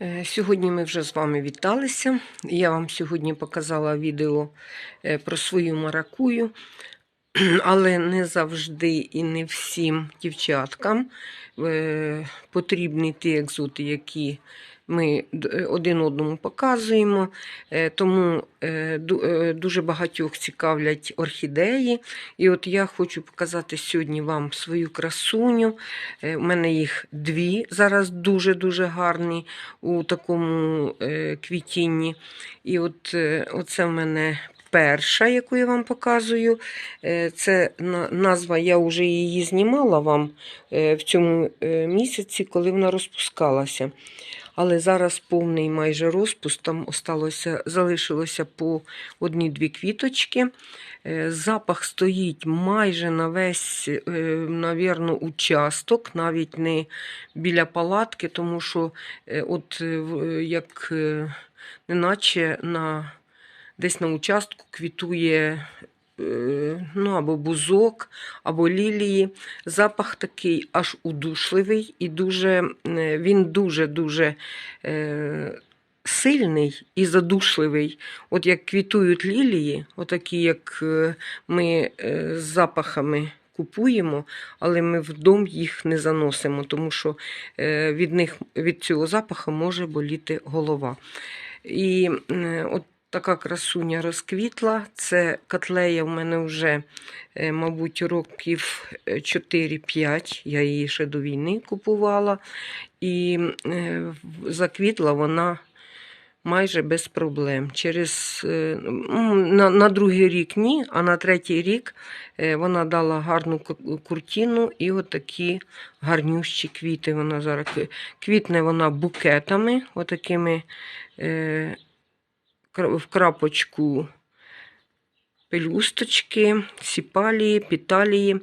Е, Сьогодні ми вже з вами віталися. Я вам сьогодні показала відео е, про свою маракую, але не завжди і не всім дівчаткам е, потрібні ті екзоти, які ми е, один одному показуємо. Е, Тому е, ду- дуже багатьох цікавлять орхідеї. І от я хочу показати сьогодні вам свою красуню. У мене їх дві зараз дуже-дуже гарні у такому квітінні. І от оце в мене перша, яку я вам показую. Е, це назва, я вже її знімала вам е, в цьому е, місяці, коли вона розпускалася. Але зараз повний майже розпуск, там осталося, залишилося по одні-дві квіточки. Запах стоїть майже на весь, навірно, участок, навіть не біля палатки, тому що от як неначе на, десь на участку квітує е, ну, або бузок, або лілії. Запах такий аж удушливий і дуже, е, він дуже-дуже е, сильний і задушливий. От як квітують лілії, отакі, як ми з запахами купуємо, але ми в дом їх не заносимо, тому що від них від цього запаху може боліти голова. І от така красуня розквітла. Це котлея в мене вже, е, мабуть, років е, 4-5. Я її ще до війни купувала. І е, заквітла вона майже без проблем. Через, е, на, на другий рік ні, а на третій рік е, вона дала гарну куртину і отакі гарнющі квіти. Вона зараз квітне вона букетами, отакими е, в крапочку пелюсточки, сіпалії, піталії.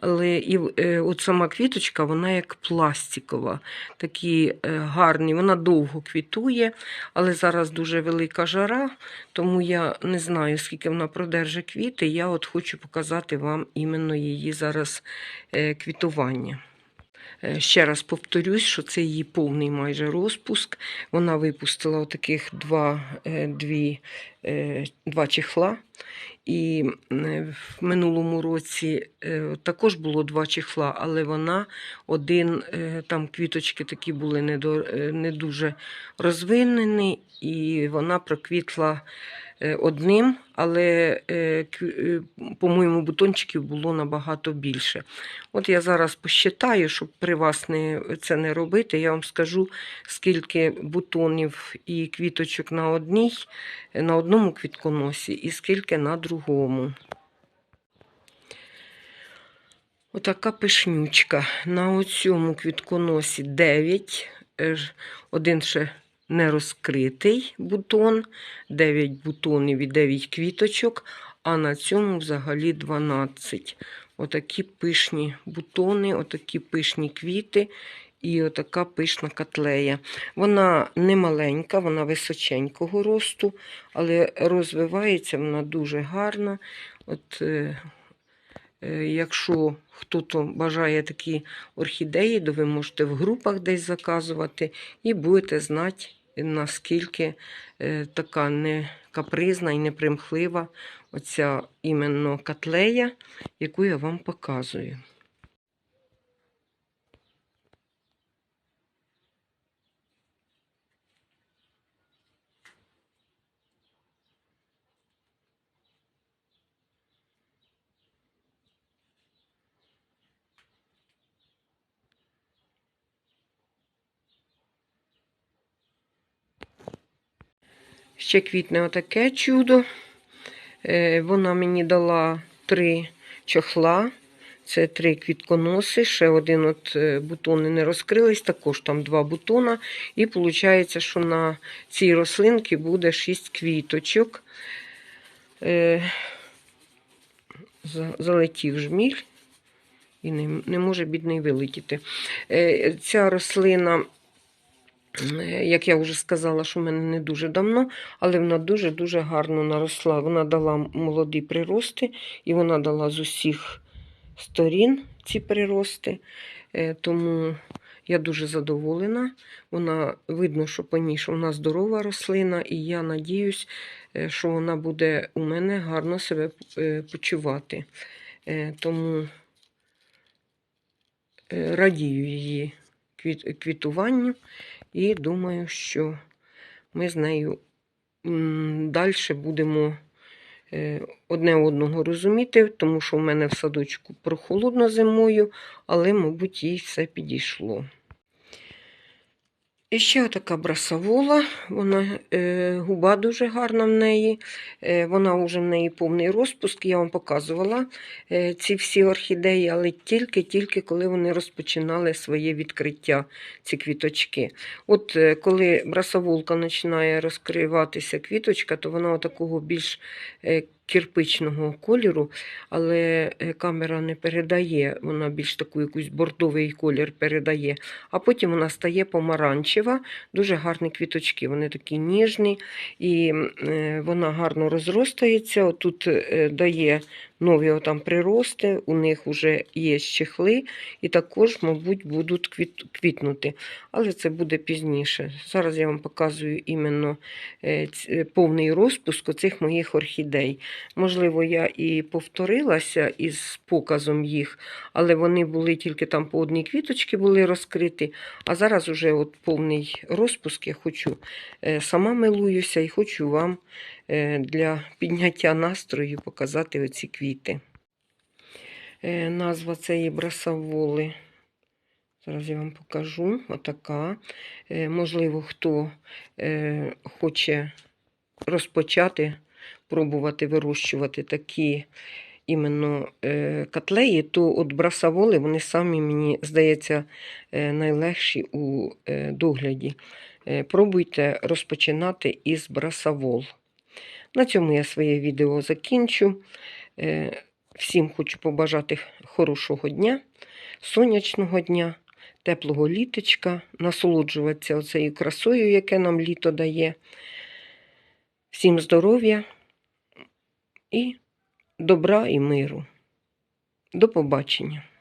Але і е, от сама квіточка, вона як пластикова, такі е, гарні. Вона довго квітує, але зараз дуже велика жара, тому я не знаю, скільки вона продерже квіти. Я от хочу показати вам іменно її зараз е, квітування. Е, Ще раз повторюсь, що це її повний майже розпуск. Вона випустила отаких два, е, дві, е, два чехла. І в минулому році також було два чехла, але вона один, там квіточки такі були не, дуже розвинені, і вона проквітла одним, але, е, е, по-моєму, бутончиків було набагато більше. От я зараз посчитаю, щоб при вас не, це не робити. Я вам скажу, скільки бутонів і квіточок на одній, на одному квітконосі і скільки на другому. Отака пишнючка. На оцьому квітконосі 9, е, один ще не розкритий бутон, 9 бутонів і 9 квіточок, а на цьому взагалі 12. Отакі пишні бутони, отакі пишні квіти і отака пишна котлея. Вона не маленька, вона височенького росту, але розвивається вона дуже гарно. От, е, е, якщо хто-то бажає такі орхідеї, то ви можете в групах десь заказувати і будете знати, наскільки е, така не капризна і непримхлива оця іменно котлея, яку я вам показую. Ще квітне отаке чудо. Е, Вона мені дала три чохла. Це три квітконоси, ще один от е, бутони не розкрились, також там два бутона. І виходить, що на цій рослинці буде шість квіточок. Е, Залетів жміль і не, може бідний вилетіти. Ця рослина Як я вже сказала, що в мене не дуже давно, але вона дуже-дуже гарно наросла. Вона дала молоді прирости, і вона дала з усіх сторін ці прирости. Е, Тому Я дуже задоволена. Вона видно, що по ній, що вона здорова рослина, і я надіюсь, е, що вона буде у мене гарно себе е, почувати. Е, Тому е, радію її квітуванню і думаю, що ми з нею далі будемо е, одне одного розуміти, тому що в мене в садочку прохолодно зимою, але, мабуть, їй все підійшло. І ще така брасавола, вона е, губа дуже гарна в неї. Е, вона вже в неї повний розпуск. Я вам показувала е, ці всі орхідеї, але тільки-тільки коли вони розпочинали своє відкриття, ці квіточки. От е, коли брасаволка починає розкриватися квіточка, то вона такого більш кирпичного кольору, але е, камера не передає, вона більш таку якусь бордовий колір передає. А потім вона стає помаранчева, дуже гарні квіточки. Вони такі ніжні, і е, вона гарно розростається. Отут е, дає нові отам прирости, у них вже є чехли, і також, мабуть, будуть квіт, квітнути. Але це буде пізніше. Зараз я вам показую іменно е, е, повний розпуск оцих моїх орхідей. Можливо, я і повторилася із показом їх, але вони були тільки там по одній квіточці були розкриті. А зараз уже от повний розпуск я хочу е, сама милуюся і хочу вам для підняття настрою показати оці квіти. Е, Назва цієї брасаволи. Зараз я вам покажу. Отака. Е, Можливо, хто е, хоче розпочати пробувати вирощувати такі іменно е, котлеї, то от брасаволи, вони самі, мені здається, е, найлегші у е, догляді. Е, Пробуйте розпочинати із брасавол. На цьому я своє відео закінчу. Е, Всім хочу побажати хорошого дня, сонячного дня, теплого літочка, насолоджуватися оцею красою, яке нам літо дає. Всім здоров'я і добра і миру. До побачення.